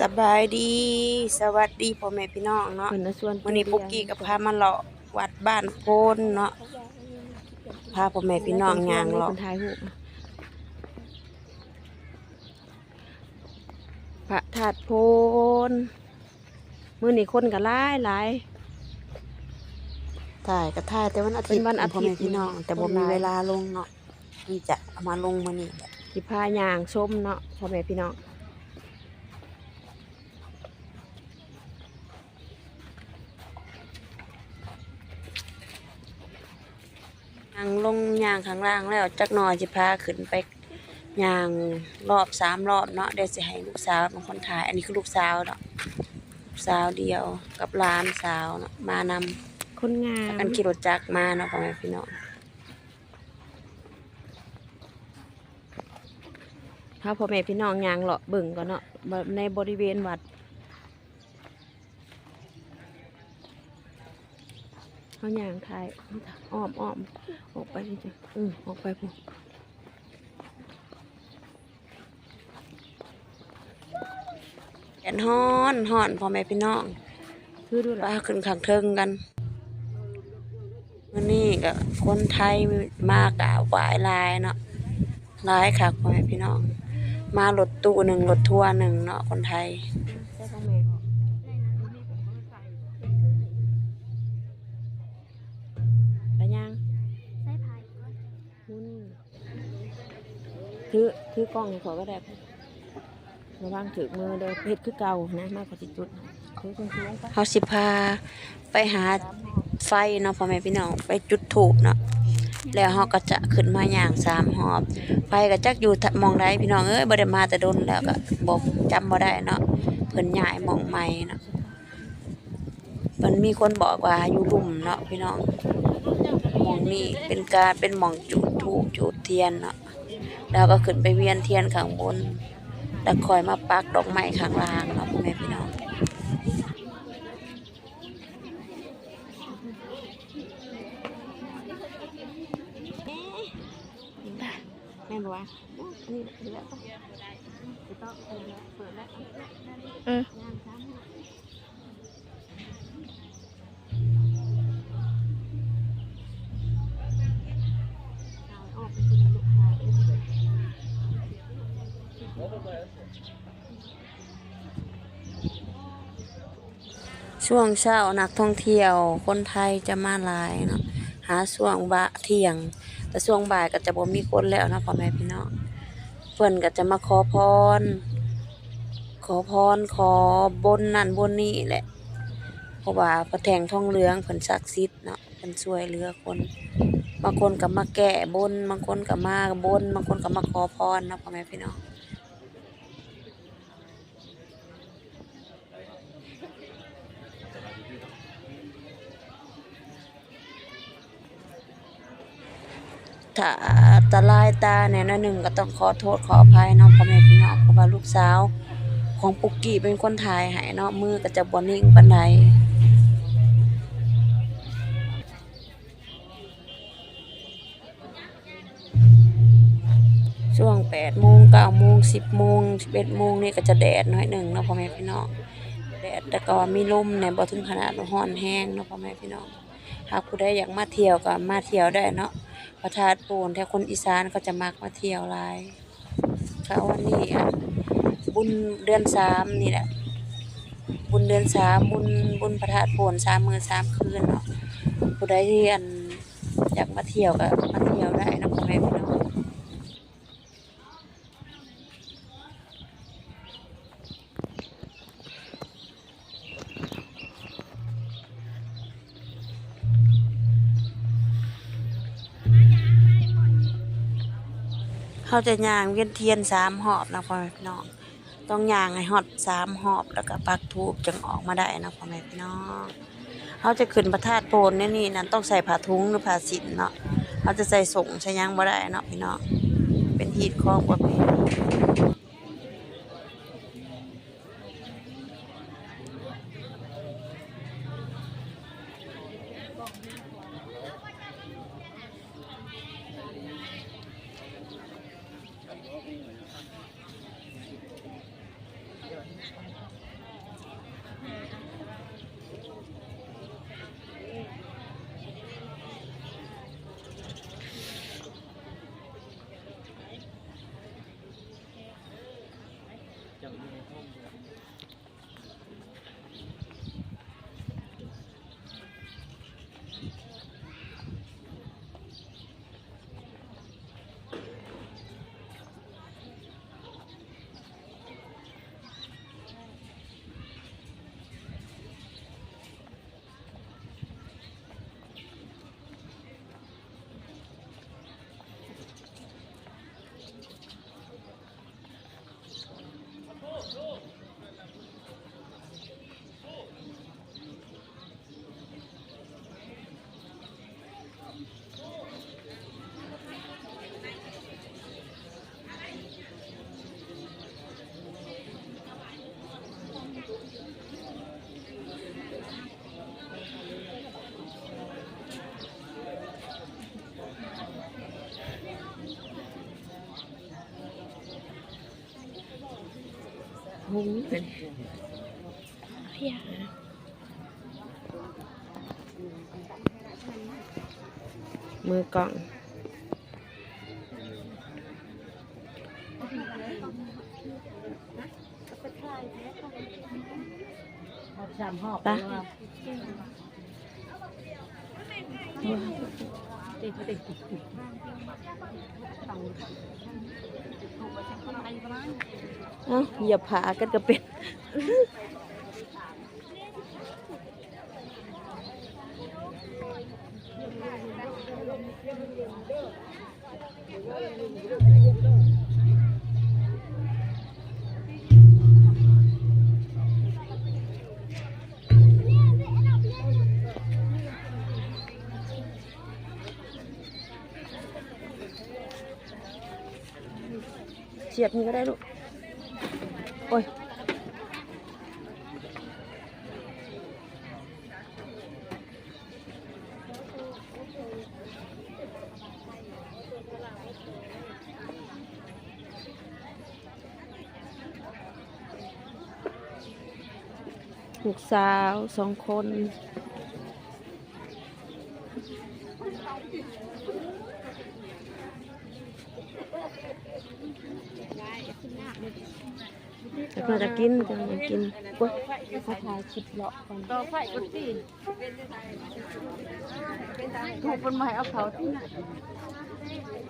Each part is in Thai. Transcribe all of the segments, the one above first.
สบายดี สวัสดีพ่อแม่พี่น้องเนาะเพิ่นน่ะส่วนวันนี้ปุกกี้กับพามาเลาะวัดบ้านโพนเนาะพาพ่อแม่พี่น้องย่างเลาะคนถ่ายรูปพระธาตุโพนมื้อนี้คนก็หลายหลายถ่ายก็ถ่ายแต่วันอาทิตย์เป็นวันอาทิตย์พ่อแม่พี่น้อง แต่บ่คนมีหลายเวลาลงเนาะนี่จะเอามาลงมื้อนี้แหละ สิพาย่างชมเนาะพ่อแม่พี่น้องย่างลงย่างข้างล่างแล้วจักหน่อยสิพาขึ้นไปย่างรอบสามรอบเนาะเดี๋ยวสิให้ลูกสาวเป็นคนถ่ายอันนี้คือลูกสาวเนาะลูกสาวเดียวกับหลานสาวเนาะมานำคนงามกันขี่รถจักรมาเนาะพ่อแม่พี่น้อง พาพ่อแม่พี่น้องย่างเลาะเบิ่งก่อนเนาะบ่ในบริเวณวัดเขาย่างถ่ายอ้อมอ้อมออกไปนี่จ้ะอือออกไปพุ่นแดดฮ้อนฮ้อนพ่อแม่พี่น้องคือดูละว่าขึ้นข้างเทิงกันวันนี้ก็คนไทยมากะหวายหลายเนาะหลายค่ะพ่อแม่พี่น้อง มารถตู้หนึ่งรถทัวร์หนึ่งเนาะคนไทยใช่ของแม่ไปย่างใส่พายมุนถือถือกล้องให้เขาก็ได้ระวังถือมือเด้อเพชรคือเก่านะมากกว่าสิจุดถือสูงๆไปเขาสิพาไปหาไฟเนาะพ่อแม่พี่น้องไปจุดถูกเนาะ แล้วเขาก็จะขึ้นมาอย่างสามหอบไฟก็จักอยู่มองได้พี่น้องเอ้ยบ่ได้มาแต่ดนแล้วก็บอกจำบ่ได้เนาะเพิ่นย้ายมองใหม่เนาะมันมีคนบอกว่าอยู่ลุ่มเนาะพี่น้องมองนี้เป็นการเป็นมองจุดถูกจุดเทียนเนาะแล้วก็ขึ้นไปเวียนเทียนข้างบนแล้วคอยมาปักดอกไม้ข้างล่างเนาะพ่อแม่พี่น้อง แม่บอก ว่าอันนี้เดี๋ยวไปจะต้องเปิดแล้วเปิดแล้วเออช่วงเช้านักท่องเที่ยวคนไทยจะมาหลายเนาะหาช่วงบ่าเที่ยง แต่ช่วงบ่ายก็จะบ่มีคนแล้วนะพ่อแม่พี่น้องเพิ่นก็จะมาขอพร ขอพรขอบนนั่นบนนี่แหละ เพราะว่าพระแทงทองเหลืองเพิ่นศักดิ์สิทธิ์เนาะเพิ่นช่วยเหลือคนบางคนก็มาแก้บนบางคนก็มาบนบางคนก็มาขอพรนะพ่อแม่พี่น้อง ถ้าอันตรายตาเนี่ยนหนึ่งก็ต้องขอโทษขออภัยเนาะพ่อแม่พี่น้องเพราะว่าลูกสาวของปุกกี้เป็นคนถ่ายให้เนาะมือก็จะบ่นิ่งปานใดช่วง8โมง9โมง10โมง11โมงนี่ก็จะแดดน้อยหนึ่งเนาะพ่อแม่พี่น้องแดดแต่ก็มีลมเนี่ยบ่ถึงขนาดร้อนแห้งเนาะพ่อแม่พี่น้องหากผู้ใดอยากมาเที่ยวก็มาเที่ยวได้เนาะ พระธาตุปูนแต่คนอีสานเขาจะมักมาเที่ยวหลายเขาวันนี้อะบุญเดือนสามนี่แหละ บุญเดือนสามบุญบุญพระธาตุปูนสามมือสามคืนเนาะผู้ใดที่อันอยากมาเที่ยวก็มาเที่ยวได้นะพ่อแม่พี่น้อง เขาจะย่างเวียนเทียนสามหอบนะพ่อแม่พี่น้องต้องย่างให้หอดสามหอบแล้วก็ปักทูบจึงออกมาได้นะพ่อแม่พี่น้องเขาจะขึ้นพระธาตุโพนเนี่ยนี่นั่นต้องใส่ผ้าทุงหรือผ้าสินเนาะเขาจะใส่ส่งใช้ยังบ่ได้เนาะพี่น้องเป็นฮีตของประเพณี Yeah. เป็นเพียมือกล่องจำหอบไปะ เอ้าอย่าผากันก็เป็นเสียบนี่ก็ได้ลูก โอ้ย ลูกสาวสองคน จะมาจะกินจะมากินก็เขาทายคลิปเลาะก่อนต่อไฟกุฏิถูกเป็นไม้เอาเขาที่ไหน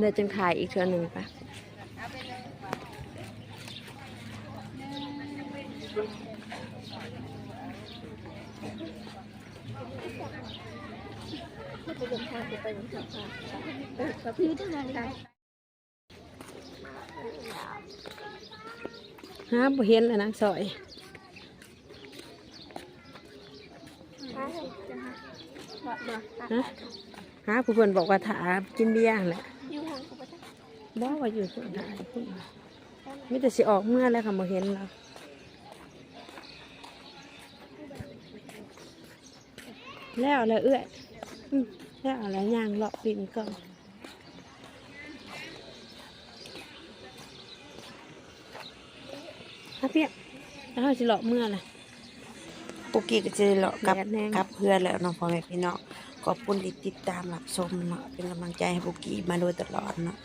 ดี๋ยวจึงถ่ายอีกเทือหนึ่งปะฮะบ่เห็นเลยนางสอยฮะฮะผู้เพิ่นบอกว่าถากินเบียร์หั่นแหละ บ่ว่าอยู่ส่วนถาพุ่นมีแต่สิออกเมื่อแล้วค่ะบ่เห็นแล้วแล้วอะไรเอื้อยอืมแล้วอะไรย่างเลาะปิ่นก่อนฮะเพียแล้วเขาสิเลาะเมื่อน่ะปุกกี้ก็จะได้เลาะกลับแดดแห้งกลับเพื่อนแล้วเนาะพ่อแม่พี่น้องขอบคุณที่ติดตามรับชมเนาะเป็นกำลังใจให้ปุกกี้มาโดยตลอดเนาะ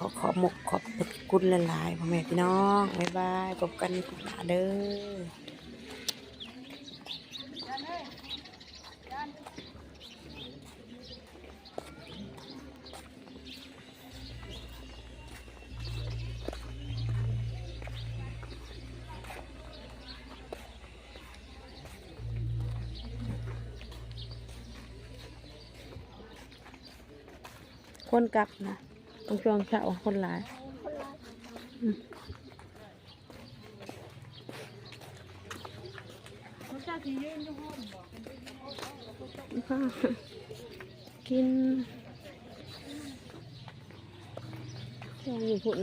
ขอขอบมกขอบคุณหลายๆพ่อแม่พี่น้องบ๊ายบายพบกันในคลิปหน้าเด้อคนกลับนะ ต้องจองเช้าคนหลายกินลองอยู่พุ่น